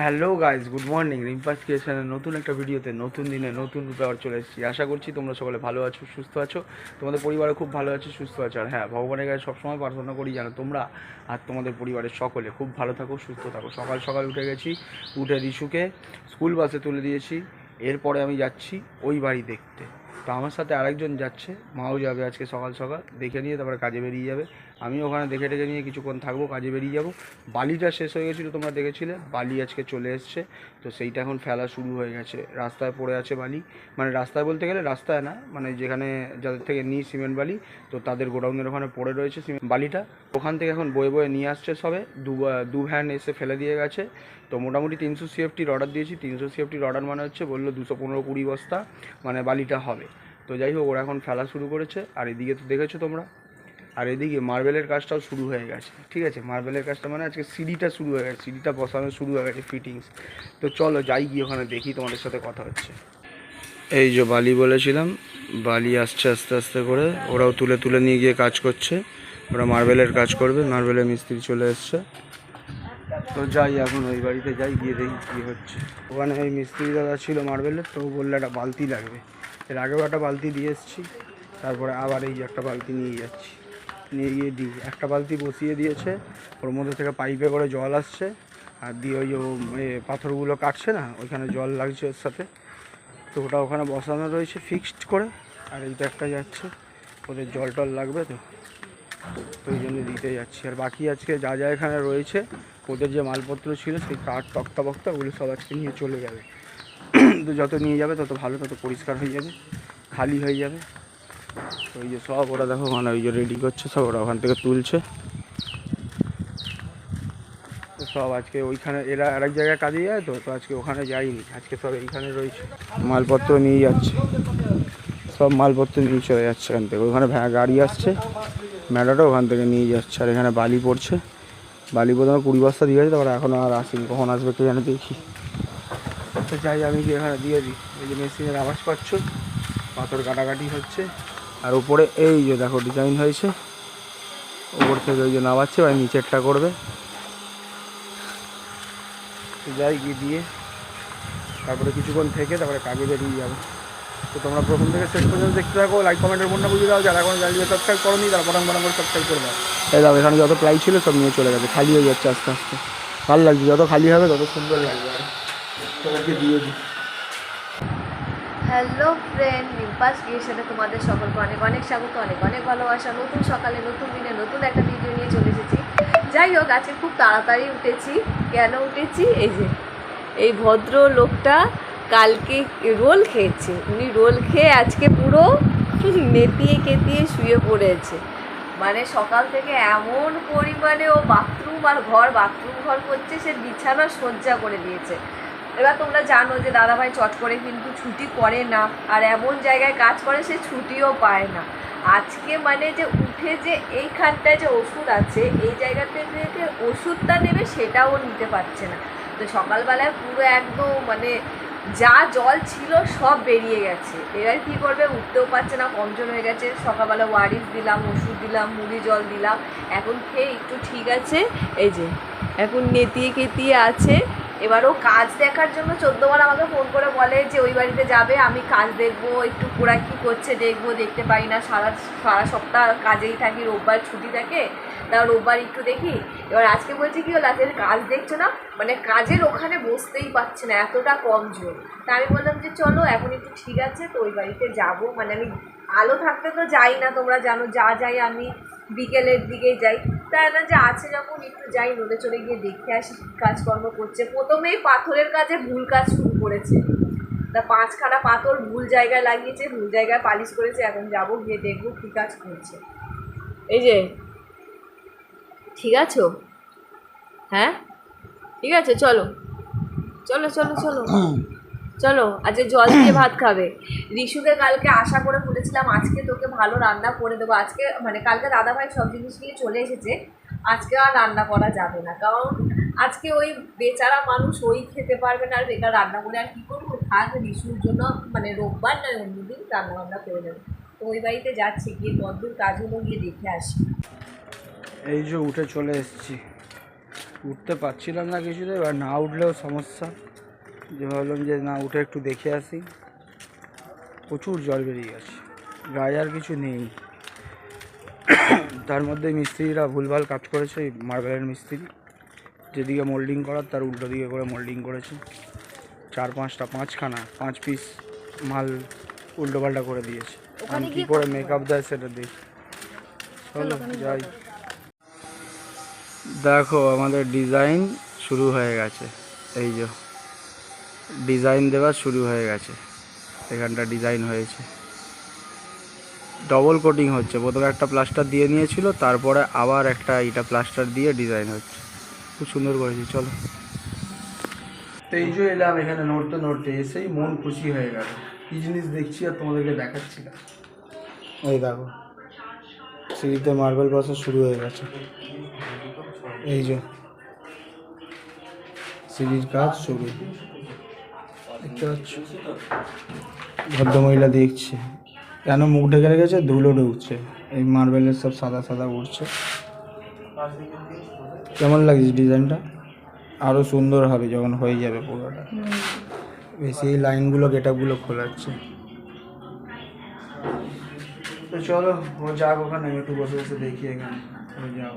Hello guys good morning Rimpa's ক্রিয়েশনের নতুন একটা ভিডিওতে নতুন দিনে নতুন রূপে আবার চলে এসেছি। আশা করছি তোমরা সকলে ভালো আছো, সুস্থ আছো। তোমাদের পরিবারে খুব ভালো আছে, সুস্থ আছো। আর হ্যাঁ ভগবানের কাছে সবসময় প্রার্থনা করি যেন তোমরা আর তোমাদের পরিবারের সকলে খুব ভালো থাকো, সুস্থ থাকো। সকাল সকাল উঠে গেছি, উঠে রিশুকে স্কুল বাসে তুলে দিয়েছি। এরপরে আমি যাচ্ছি ওই বাড়ি দেখতে। তো আমার সাথে আরেকজন যাচ্ছে, মাও যাবে আজকে সকাল সকাল। দেখে নিয়ে তারপরে কাজে বেরিয়ে যাবে। আমি ওখানে দেখে টেকে নিয়ে কিছুক্ষণ থাকব, কাজে বেরিয়ে যাব। বালিটা শেষ হয়ে গেছিল, তোমরা দেখেছিলে। বালি আজকে চলে এসছে। তো সেইটা এখন ফেলা শুরু হয়ে গেছে। রাস্তায় পড়ে আছে বালি। মানে রাস্তায় বলতে গেলে রাস্তায় না মানে যেখানে যাদের থেকে নিই সিমেন্ট বালি, তো তাদের গোডাউনের ওখানে পড়ে রয়েছে সিমেন্ট বালিটা। ওখান থেকে এখন বয়ে বয়ে নিয়ে আসছে সবে। দু দু ভ্যান এসে ফেলে দিয়ে গেছে। তো মোটামুটি তিনশো সিএফটির অর্ডার দিয়েছি। তিনশো সিএফটির অর্ডার মানে হচ্ছে বলল দুশো পনেরো কুড়ি বস্তা মানে বালিটা হবে। তো যাই হোক, ওরা এখন ফেলা শুরু করেছে। আর এদিকে তো দেখেছ তোমরা আর এদিকে মার্বেলের কাজটাও শুরু হয়ে গেছে, ঠিক আছে? মার্বেলের কাজটা মানে আজকে সিঁড়িটা শুরু হয়ে গেছে, সিঁড়িটা বসানো শুরু হয়ে গেছে ফিটিংস তো চলো যাই গিয়ে ওখানে দেখি, তোমাদের সাথে কথা হচ্ছে। এই যে বালি বলেছিলাম, বালি আসছে আস্তে আস্তে করে, ওরাও তুলে তুলে নিয়ে গিয়ে কাজ করছে। ওরা মার্বেলের কাজ করবে মার্বেলের মিস্ত্রি চলে এসছে। তো যাই, এখন ওই বাড়িতে যাই, গিয়ে দেখি কী হচ্ছে। ওখানে ওই মিস্ত্রি দাদা ছিল মার্বেলের তো বলল একটা বালতি লাগবে। এর আগেও একটা বালতি দিয়ে এসেছি, তারপরে আবার এই একটা বালতি নিয়ে যাচ্ছি। নিয়ে দিই একটা বালতি বসিয়ে দিয়েছে। ওর মধ্যে থেকে পাইপে করে জল আসছে। আর দিয়ে ওই পাথরগুলো কাটছে না, ওইখানে জল লাগছে ওর সাথে। তো ওটা ওখানে বসানো রয়েছে ফিক্সড করে, আর এইটা একটা যাচ্ছে। ওদের জল টল লাগবে তো তো ওই জন্য দিতে যাচ্ছি। আর বাকি আজকে যা যা এখানে রয়েছে, ওদের যে মালপত্র ছিল, সেই কাঠ তক্তা বক্তা ওগুলো সব আজকে নিয়ে চলে যাবে। তো যত নিয়ে যাবে, তত ভালো, তত পরিষ্কার হয়ে যাবে, খালি হয়ে যাবে। ওই যে সব ওরা দেখো মানে ওই যে রেডি করছে, সব ওরা ওখান থেকে তুলছে। সব আজকে ওইখানে, এরা আরেক জায়গায় কাজে যায় তো? তো আজকে ওখানে যায়নি আজকে সব এইখানে রয়েছে। মালপত্র নিয়ে যাচ্ছে। সব মালপত্র নিয়ে চলে যাচ্ছে এখান থেকে। ওখানে গাড়ি আসছে। ম্যাডাটা ওখান থেকে নিয়ে যাচ্ছে। আর এখানে বালি পড়ছে। বালি প্রথমে কুড়ি বস্তা দিয়ে গেছে, তারপরে এখনও আর আসেনি। কখন আসবে কে জানে, দেখি। তো যাই, আমি গিয়ে এখানে দিয়ে দিই। এই যে মেশিনের আওয়াজ পাচ্ছ? পাথর কাটাকাটি হচ্ছে। আর উপরে এই যে দেখো ডিজাইন হয়েছে। উপর থেকে ওই যে নামাচ্ছে বা নিচেরটা করবে। যাই গিয়ে দিয়ে তারপরে কিছুক্ষণ থেকে তারপরে কাজে বেরিয়ে যাব। তো তোমরা প্রথম থেকে শেষ পর্যন্ত দেখতে থাকো লাইক কমেন্টের মনটা বুঝে দাও। যারা এখন জানিয়ে সাবস্ক্রাইব করো নি তারা বরং বরং করে সাবস্ক্রাইব করে দাও। এই দাও এখানে যত প্লাই ছিল সব নিয়ে চলে গেছে, খালি হয়ে যাচ্ছে আস্তে আস্তে। ভালো লাগছে, যত খালি হবে তত সুন্দর লাগবে। আর দিয়ে দিই। হ্যালো ফ্রেন্ড, রিম্পাস ক্রিয়েশনে তোমাদের সকলকে অনেক অনেক স্বাগত, অনেক অনেক ভালোবাসা। নতুন সকালে, নতুন দিনে, নতুন একটা ভিডিও নিয়ে চলে এসেছি। যাই হোক, আজকে খুব তাড়াতাড়ি উঠেছি। কেন উঠেছি? এই যে, এই ভদ্র লোকটা কালকে রোল খেয়েছে। উনি রোল খেয়ে আজকে পুরো নেতিয়ে কেতিয়ে শুয়ে পড়েছে। মানে সকাল থেকে এমন পরিমাণে ও বাথরুম আর ঘর বাথরুম ঘর করছে, সে বিছানা সজ্জা করে দিয়েছে। এবার তোমরা জানো যে দাদাভাই চট করে কিন্তু ছুটি করে না, আর এমন জায়গায় কাজ করে সে ছুটিও পায় না। আজকে মানে যে উঠে যে এইখানটায় যে ওষুধ আছে, এই জায়গাতে থেকে ওষুধটা নেবে সেটাও নিতে পারছে না। তো সকালবেলায় পুরো একদম মানে যা জল ছিল সব বেরিয়ে গেছে। এবার কী করবে, উঠতেও পারছে না, কমজোর হয়ে গেছে। সকালবেলা ওয়ারিস দিলাম, ওষুধ দিলাম, মুড়ি জল দিলাম। এখন খেয়ে একটু ঠিক আছে, এই যে, এখন নেতিয়ে কেতিয়ে আছে। এবার ও কাজ দেখার জন্য চোদ্দবার আমাকে ফোন করে বলে যে ওই বাড়িতে যাবে, আমি কাজ দেখব, একটু ওরা কী করছে দেখব, দেখতে পাই না, সারা সারা সপ্তাহ কাজেই থাকি, রোববার ছুটি থাকে, তা রোববার একটু দেখি। এবার আজকে বলছি কি হলো আজকে কাজ দেখছ না? মানে কাজের ওখানে বসতেই পারছে না, এতটা কমজোর তা আমি বললাম যে চলো, এখন একটু ঠিক আছে, তো ওই বাড়িতে যাব। মানে আমি আলো থাকতে তো যাই না, তোমরা জানো, যা যাই আমি বিকেলের দিকে যাই। তাই না যে আছে যখন একটু যাই নদে চলে গিয়ে দেখে আসি কাজকর্ম করছে। প্রথমেই পাথরের কাজে ভুল কাজ শুরু করেছে। তা পাঁচখানা পাথর ভুল জায়গায় লাগিয়েছে, ভুল জায়গায় পালিশ করেছে, এখন যাব গিয়ে দেখব কী কাজ করছে। এই যে, ঠিক আছো? হ্যাঁ? ঠিক আছে, চলো। চলো চলো চলো। চলো, আজকে জল দিয়ে ভাত খাবে। রিশুকে কালকে আশা করে বলেছিলাম, আজকে তোকে ভালো রান্না করে দেবো। আজকে মানে কালকে দাদাভাই সব জিনিস নিয়ে চলে এসেছে। আজকে আর রান্না করা যাবে না। কারণ আজকে ওই বেচারা মানুষ ওই খেতে পারবে না, আর বেকার রান্না করে আর কী করব? থাক, রিশুর জন্য মানে রোববার নয় অন্যদিন রান্না বান্না করে দেবো তো ওই বাড়িতে যাচ্ছি, গিয়ে কদ্দূর কাজগুলো গিয়ে দেখে আসি। এই যে উঠে চলে এসেছি। উঠতে পারছিলাম না কিছুতে এবার না উঠলেও সমস্যা। যে ভাবলাম যে না উঠে একটু দেখে আসি। প্রচুর জল বেরিয়ে গেছে। গায়ে আর কিছু নেই। তার মধ্যে মিস্ত্রিরা ভুলভাল কাজ করেছে মার্বেলের মিস্ত্রি। যেদিকে মোল্ডিং করার তার উল্টো দিকে করে মোল্ডিং করেছে। চার পাঁচটা পাঁচখানা পাঁচ পিস মাল উল্টো পাল্টা করে দিয়েছে। আমি কী করে মেকআপ দেয় সেটা দেখি। চলো যাই। দেখো আমাদের ডিজাইন শুরু হয়ে গেছে। এই যে। ডিজাইন দেওয়া শুরু হয়ে গেছে। এখানটা ডিজাইন হয়েছে। ডবল কোটিং হচ্ছে। প্রথমে একটা প্লাস্টার দিয়ে নিয়েছিল, তারপরে আবার একটা এটা প্লাস্টার দিয়ে ডিজাইন হচ্ছে। খুব সুন্দর করেছি, চলো। তো এই যে এলাম এখানে নড়তে নড়তে এসেই মন খুশি হয়ে গেল। কী জিনিস দেখছি আর তোমাদেরকে দেখাচ্ছি না? ওই দেখো, সিঁড়িতে মার্বেল বসা শুরু হয়ে গেছে। এই যে, সিঁড়ির কাজ শুরু। দেখতে পাচ্ছ? ভদ্রমহিলা দেখছে। কেন মুখ ঢেকে রেখেছে? ধুলো ঢুকছে। এই মার্বেলের সব সাদা সাদা উঠছে কেমন লাগছে ডিজাইনটা? আরও সুন্দর হবে যখন হয়ে যাবে পুরোটা। বেশি এই লাইনগুলো, গেটআপগুলো খোলাচ্ছে। তো চলো, ও যাক ওখানে, একটু বসে বসে দেখি এখানে। ও যাব।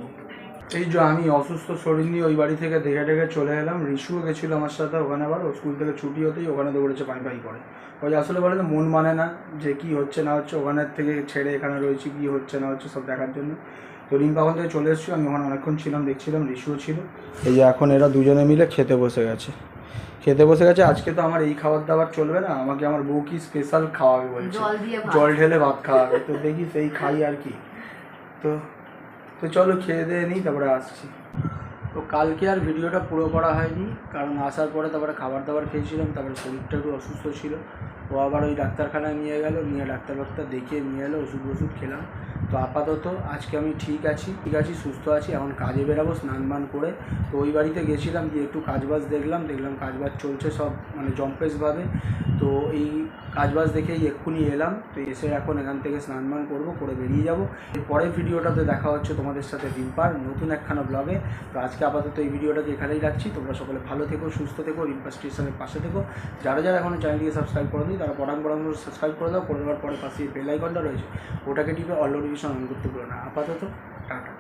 এই যে আমি অসুস্থ শরীর নিয়ে ওই বাড়ি থেকে দেখে দেখে চলে এলাম। রিসুও গেছিল আমার সাথে ওখানে আবার ও স্কুল থেকে ছুটি হতেই ওখানে দৌড়েছে পাই পাই করে। ওই আসলে বলে মন মানে না যে কি হচ্ছে না হচ্ছে ওখানের থেকে ছেড়ে এখানে রয়েছি কি হচ্ছে না হচ্ছে সব দেখার জন্য। তো রিম্পা ওখান থেকে চলে এসেছিল আমি ওখানে অনেকক্ষণ ছিলাম দেখছিলাম রিসুও ছিল। এই যে এখন এরা দুজনে মিলে খেতে বসে গেছে। খেতে বসে গেছে আজকে তো আমার এই খাবার দাবার চলবে না আমাকে আমার বউ কি স্পেশাল খাওয়াবে বলছে। জল ঢেলে ভাত খাওয়াবে তো দেখি সেই খাই আর কি। তো তো চলো খেয়ে দিয়ে নিই, তারপরে আসছি। তো কালকে আর ভিডিওটা পুরো করা হয়নি, কারণ আসার পরে তারপরে খাবার দাবার খেয়েছিলাম, তারপরে শরীরটা একটু অসুস্থ ছিল। ও আবার ওই ডাক্তারখানায় নিয়ে গেল, নিয়ে ডাক্তার বাক্তার দেখিয়ে নিয়ে এলো ওষুধ ওষুধ খেলাম। তো আপাতত আজকে আমি ঠিক আছি ঠিক আছি, সুস্থ আছি, এখন কাজে বেরাবো, স্নান মান করে। তো ওই বাড়িতে গেছিলাম দিয়ে একটু কাজবাজ দেখলাম দেখলাম কাজবাজ চলছে সব মানে জম্পেশভাবে। তো এই কাজবাজ দেখেই এক্ষুনি এলাম, তো এসে এখন এখান থেকে স্নান মান করব, করে বেরিয়ে যাব। পরের ভিডিওটাতে দেখা হচ্ছে তোমাদের সাথে রিম্পার নতুন একখানা ব্লগে তো আজকে আপাতত এই ভিডিওটাকে এখানেই রাখছি। তোমরা সকলে ভালো থেকো, সুস্থ থেকো, রিম্পা স্টেশনের পাশে থেকো। যারা যারা এখনও চ্যানেলটিকে সাবস্ক্রাইব করে দিই তারা পড়াম পড়াম সাবস্ক্রাইব করে দাও। করে দেওয়ার পরে পাশে বেল আইকনটা রয়েছে। ওটাকে টিপে অল অন করতে পারো না। আপাতত টাটা।